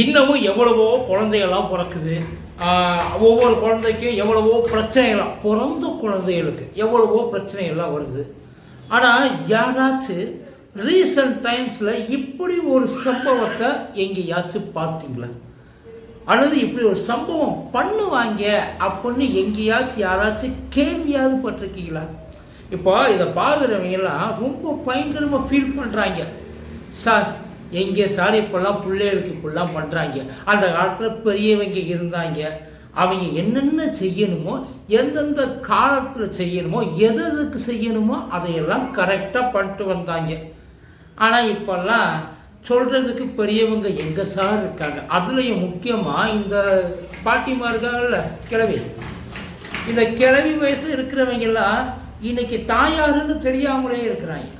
இன்னமும் எவ்வளவோ குழந்தைகளாக பிறக்குது. ஒவ்வொரு குழந்தைக்கும் எவ்வளவோ பிரச்சனைகள்லாம் பிறந்த குழந்தைகளுக்கு எவ்வளவோ பிரச்சனைகள்லாம் வருது. ஆனால் யாராச்சும் ரீசன்ட் டைம்ஸில் இப்படி ஒரு சம்பவத்தை எங்கேயாச்சும் பார்த்தீங்களா? அல்லது இப்படி ஒரு சம்பவம் பண்ணுவாங்க அப்படின்னு எங்கேயாச்சும் யாராச்சும் கேள்வியாவது பட்டிருக்கீங்களா? இப்போ இதை பார்க்குறவங்கெல்லாம் ரொம்ப பயங்கரமாக ஃபீல் பண்ணுறாங்க சார் எங்கே சார் இப்போல்லாம் பிள்ளைகளுக்கு இப்படிலாம் பண்ணுறாங்க அந்த காலத்தில் பெரியவங்க இருந்தாங்க. அவங்க என்னென்ன செய்யணுமோ எந்தெந்த காலத்தில் செய்யணுமோ எது எதுக்கு செய்யணுமோ அதையெல்லாம் கரெக்டாக பண்ணிட்டு வந்தாங்க. ஆனால் இப்போல்லாம் சொல்கிறதுக்கு பெரியவங்க எங்கே சார் இருக்காங்க? அதுலேயும் முக்கியமாக இந்த பாட்டிமா இருக்காங்கல்ல கிழவி. இந்த கிழவி வயசில் இருக்கிறவங்கெல்லாம் இன்னைக்கு தாயாருன்னு தெரியாமலே இருக்கிறாங்க.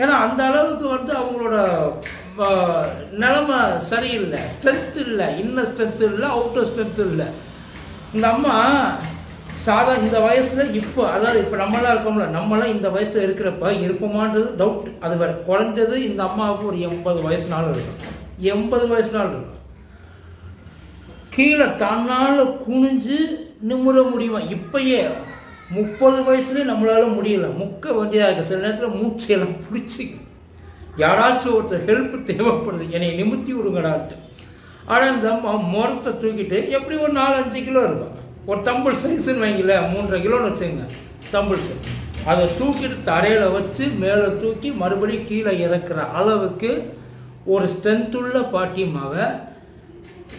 ஏன்னா அந்த அளவுக்கு வந்து அவங்களோட நிலமை சரியில்லை. ஸ்ட்ரென்த் இல்லை. இன்னர் ஸ்ட்ரென்த் இல்லை அவுட்டர் ஸ்ட்ரென்த் இல்லை. இந்த அம்மா சாதா இந்த வயசில் இப்போ அதாவது இப்போ நம்மளாம் இருக்கோம்ல நம்மளாம் இந்த வயசில் இருக்கிறப்ப இருப்போமான்றது டவுட் அது வேறு குறைஞ்சது இந்த அம்மாவுக்கு ஒரு எண்பது வயசுனாலும் இருக்கும். எண்பது வயசுனாலும் இருக்கும். கீழே தன்னால் குனிஞ்சு நிமிர முடியுமா? இப்பயே முப்பது வயசுலேயே நம்மளால முடியல. முக்க வேண்டியதாக இருக்குது சில நேரத்தில் மூச்சையெல்லாம் பிடிச்சி யாராச்சும் ஒருத்தர் ஹெல்ப் தேவைப்படுது என்னை நிமித்தி விடுங்கடான்ட்டு. ஆனால் இந்த அம்மா முரத்தை தூக்கிட்டு எப்படி ஒரு நாலு அஞ்சு கிலோ இருக்கும். ஒரு தம்பிள் சைஸுன்னு வைங்கள மூன்றரை கிலோன்னு வச்சுங்க தம்பிள் சைஸ் அதை தூக்கிட்டு தரையில் வச்சு மேலே தூக்கி மறுபடியும் கீழே இறக்குற அளவுக்கு ஒரு ஸ்ட்ரென்த்துள்ள பாட்டியமாக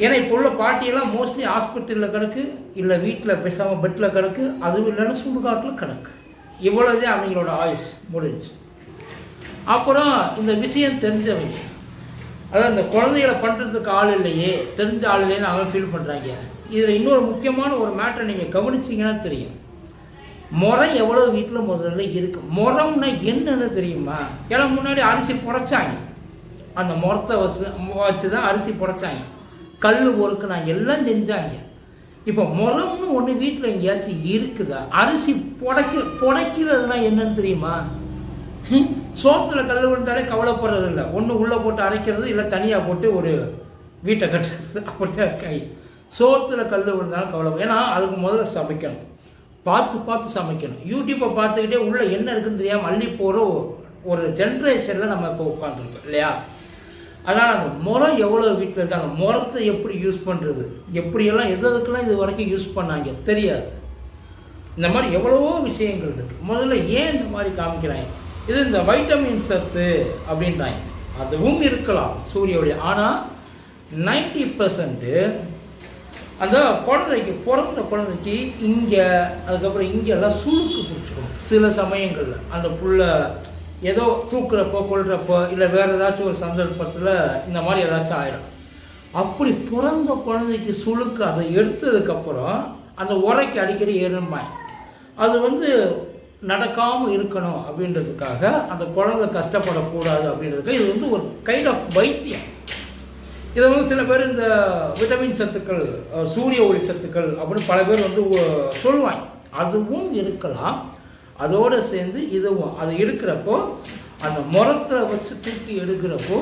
ஏன்னா இப்போ உள்ள பாட்டியெல்லாம் மோஸ்ட்லி ஆஸ்பத்திரியில் கிடக்கு இல்லை வீட்டில் பேசாமல் பெட்டில் கிடக்கு அதுவும் இல்லைன்னா சுடுகாட்டில் கிடக்கு. இவ்வளோதே அவங்களோட ஆயுஸ் முடிஞ்சு. அப்புறம் இந்த விஷயம் தெரிஞ்சவங்க அதாவது இந்த குழந்தைகளை பண்ணுறதுக்கு ஆள் இல்லையே தெரிஞ்ச ஆள் இல்லைன்னு அவங்க ஃபீல் பண்ணுறாங்க இதில் இன்னொரு முக்கியமான ஒரு மேட்டரை நீங்கள் கவனிச்சிங்கன்னா தெரியும். முறை எவ்வளோ வீட்டில் முதல்ல இருக்குது முறம்னா என்னன்னு தெரியுமா? ஏன்னா முன்னாடி அரிசி புடைச்சாங்க. அந்த முறத்தை வச்சு வச்சு தான் அரிசி புடைச்சாங்க. கல் பொறுக்குனாங்க எல்லாம் செஞ்சாங்க. இப்போ முறம்னு ஒன்று வீட்டில் எங்கேயாச்சும் இருக்குதா? அரிசி புடைக்க புடைக்கிறதுனா என்னன்னு தெரியுமா? சோத்துல கல் விழுந்தாலே கவலைப்படுறது இல்லை ஒன்று உள்ளே போட்டு அரைக்கிறது இல்லை தனியாக போட்டு ஒரு வீட்டை கட்டுறது. அப்படித்தான் கை. சோத்துல கல் விழுந்தாலும் கவலை ஏன்னா அதுக்கு முதல்ல சமைக்கணும். பார்த்து பார்த்து சமைக்கணும். யூடியூப்பை பார்த்துக்கிட்டே உள்ளே என்ன இருக்குன்னு தெரியாமல் அள்ளி போகிற ஒரு ஜென்ரேஷனில் நம்ம இப்போ உட்காந்துருக்கோம் இல்லையா? அதனால் அந்த முறம் எவ்வளோ வீட்டில் இருக்காங்க அந்த முறத்தை எப்படி யூஸ் பண்ணுறது எப்படியெல்லாம் எது எதுக்கெல்லாம் இது வரைக்கும் யூஸ் பண்ணாங்க? தெரியாது. இந்த மாதிரி எவ்வளவோ விஷயங்கள் இருக்குது முதல்ல ஏன் இந்த மாதிரி காமிக்கிறாங்க? இது இந்த வைட்டமின் சத்து அப்படின்றாங்க அதுவும் இருக்கலாம் சூரிய ஒளி ஆனால் நைன்டி பர்சன்ட்டு அந்த குழந்தைக்கு பிறந்த குழந்தைக்கு இங்கே அதுக்கப்புறம் இங்கெல்லாம் சுளுக்கு பிடிச்சிக்கணும் சில சமயங்களில் அந்த புள்ள ஏதோ தூக்குறப்போ கொள்றப்போ இல்லை வேறு ஏதாச்சும் ஒரு சந்தர்ப்பத்தில் இந்த மாதிரி ஏதாச்சும் ஆயிடும். அப்படி பிறந்த குழந்தைக்கு சுளுக்கு அதை எடுத்ததுக்கப்புறம் அந்த உரைக்கு அடிக்கடி ஏறும்பாய். அது வந்து நடக்காமல் இருக்கணும் அப்படின்றதுக்காக அந்த குழந்தை கஷ்டப்படக்கூடாது அப்படின்றதுக்காக இது வந்து ஒரு கைண்ட் ஆஃப் வைத்தியம். இதை வந்து சில பேர் இந்த விட்டமின் சத்துக்கள் சூரிய ஒளி சத்துக்கள் அப்படின்னு பல பேர் வந்து சொல்லுவாங்க. அதுவும் இருக்கலாம். அதோடு சேர்ந்து இதுவும் அது இருக்கிறப்போ அந்த முறத்தை வச்சு தூக்கி எடுக்கிறப்போ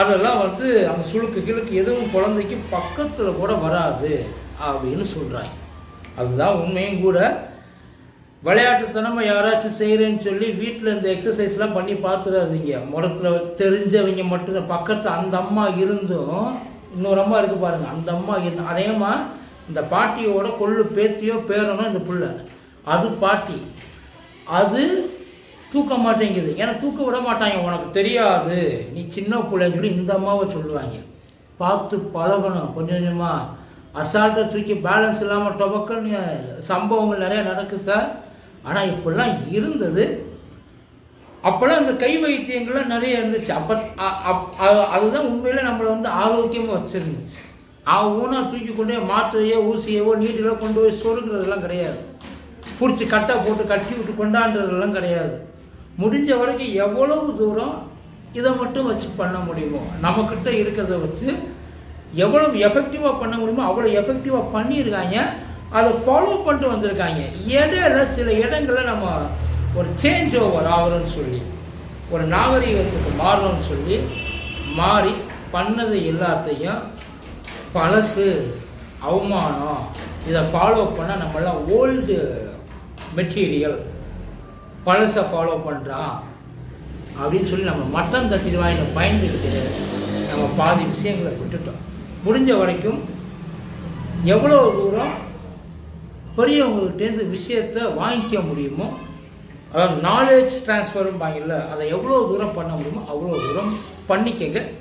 அதெல்லாம் வந்து அந்த சுழுக்கு கிழுக்கு எதுவும் குழந்தைக்கு பக்கத்தில் கூட வராது அப்படின்னு சொல்கிறாங்க அதுதான் உண்மையும் கூட. விளையாட்டுத்தனமாக யாராச்சும் செய்கிறேன்னு சொல்லி வீட்டில் இந்த எக்ஸசைஸ்லாம் பண்ணி பார்த்துடாதீங்க முடத்தில் தெரிஞ்சவங்க மட்டும்தான் பக்கத்து அந்த அம்மா இருந்தும் இன்னொரு அம்மா இருக்கு பாருங்கள் அந்த அம்மா இருந்து அதேமா இந்த பாட்டியோட கொள்ளு பேத்தியோ பேரனோ இந்த பிள்ளை. அது பாட்டி. அது தூக்க மாட்டேங்குது. ஏன்னா தூக்க விட மாட்டாங்க. உனக்கு தெரியாது. நீ சின்ன பிள்ளைன்னு சொல்லி இந்த அம்மாவை சொல்லுவாங்க. பார்த்து பழகணும். கொஞ்சம் கொஞ்சமாக அசால்ட்டாக தூக்கி பேலன்ஸ் இல்லாமல் டொபக்கன்னு சம்பவங்கள் நிறையா நடக்குது சார். ஆனால் இப்படிலாம் இருந்தது. அப்போல்லாம் அந்த கை வைத்தியங்கள்லாம் நிறைய இருந்துச்சு. அப்போ அ- அப்- அதுதான் உண்மையில் நம்மளை வந்து ஆரோக்கியமாக வச்சுருந்துச்சு. ஊனா தூக்கி கொண்டு போய் மாத்திரையோ ஊசியவோ நீட்டிலோ கொண்டு போய் சொருகிறதெல்லாம் கிடையாது. பிடிச்சி கட்டை போட்டு கட்டி விட்டு கொண்டாடுறதெல்லாம் கிடையாது. முடிஞ்ச வரைக்கும் எவ்வளவு தூரம் இதை மட்டும் வச்சு பண்ண முடியுமோ நம்மக்கிட்ட இருக்கிறத வச்சு எவ்வளவு எஃபெக்டிவாக பண்ண முடியுமோ அவ்வளோ எஃபெக்டிவாக பண்ணியிருக்காங்க. அதை ஃபாலோ பண்ணிட்டு வந்திருக்காங்க. இடையில சில இடங்களில் நம்ம ஒரு சேஞ்ச் ஓவர் ஆகிறோம்னு சொல்லி ஒரு நாகரிகத்துக்கு மாறணும்னு சொல்லி மாறி பண்ணது எல்லாத்தையும் பழசு அவமானம் இதை ஃபாலோ பண்ண நம்மளாம் ஓல்டு மெட்டீரியல் பழசை ஃபாலோ பண்ணுறான் அப்படின்னு சொல்லி நம்ம மட்டம் தட்டிடுவாங்க பயந்துக்கிட்டு நம்ம பாதி விஷயங்களை விட்டுட்டோம். முடிஞ்ச வரைக்கும் எவ்வளோ தூரம் பெரியவங்ககிட்டேருந்து விஷயத்தை வாங்கிக்க முடியுமோ? அதாவது நாலேஜ் ட்ரான்ஸ்ஃபரும் பாங்கல்ல அதை எவ்வளோ தூரம் பண்ண முடியுமோ அவ்வளோ தூரம் பண்ணிக்கங்க.